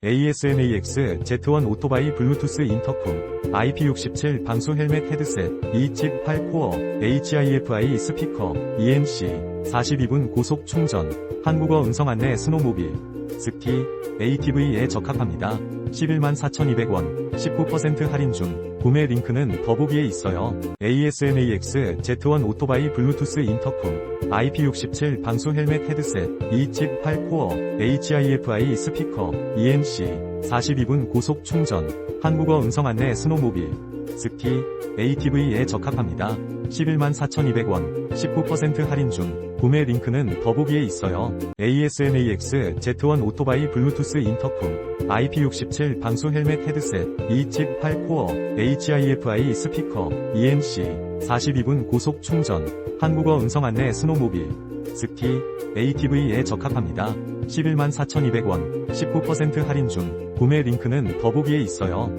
ASMAX Z1 오토바이 블루투스 인터콤 IP67 방수 헬멧 헤드셋 2칩 8코어 HIFI 스피커 EMC 42분 고속 충전 한국어 음성 안내 스노모빌 스키 ATV에 적합합니다. 11만 4,200원 19% 할인 중 구매 링크는 더보기에 있어요. ASMAX Z1 오토바이 블루투스 인터콤 IP67 방수 헬멧 헤드셋 2칩 8코어 HIFI 스피커 EMC 42분 고속 충전 한국어 음성 안내 스노모빌 스키 ATV에 적합합니다. 11만 4,200원 19% 할인 중 구매 링크는 더보기에 있어요. ASMAX Z1 오토바이 블루투스 인터콤 IP67 방수 헬멧 헤드셋 2칩 8코어 HIFI 스피커 EMC 42분 고속 충전 한국어 음성 안내 스노모빌 스키 ATV에 적합합니다. 11만 4,200원 19% 할인 중 구매 링크는 더보기에 있어요.